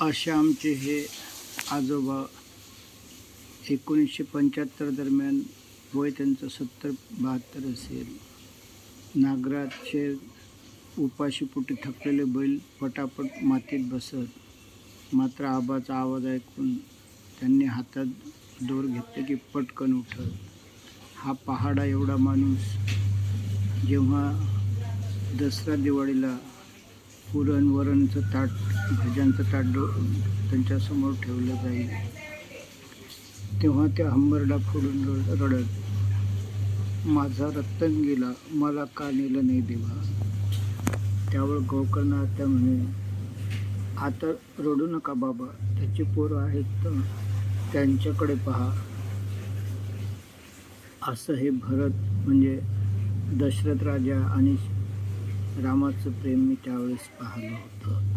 असे आमचे हे आजोबा एकोणीसशे पंच्याहत्तर दरम्यान वय त्यांचं सत्तर बहात्तर असेल. नागराचे उपाशीपोटी थकलेले बैल पटापट मातीत बसत. मात्र आबाचा आवाज ऐकून त्यांनी हातात दोर घेतले की पटकन उठत. हा पहाडा एवढा माणूस जेव्हा दसरा दिवाळीला पुरण वरणचं ताट भाज्यांचं ताट डो त्यांच्यासमोर ठेवलं जाईल. तेव्हा त्या हंबरडा फोडून रड- रडत माझा रत्तन गेला मला का नेलं नाही देवा? त्यावर गोकर्ण आता म्हणे आता रडू नका बाबा त्याची पोरं आहेत तर त्यांच्याकडे पहा. असं हे भरत म्हणजे दशरथ राजा आणि रामाचं प्रेम मी त्यावेळेस पाहिलं होतं.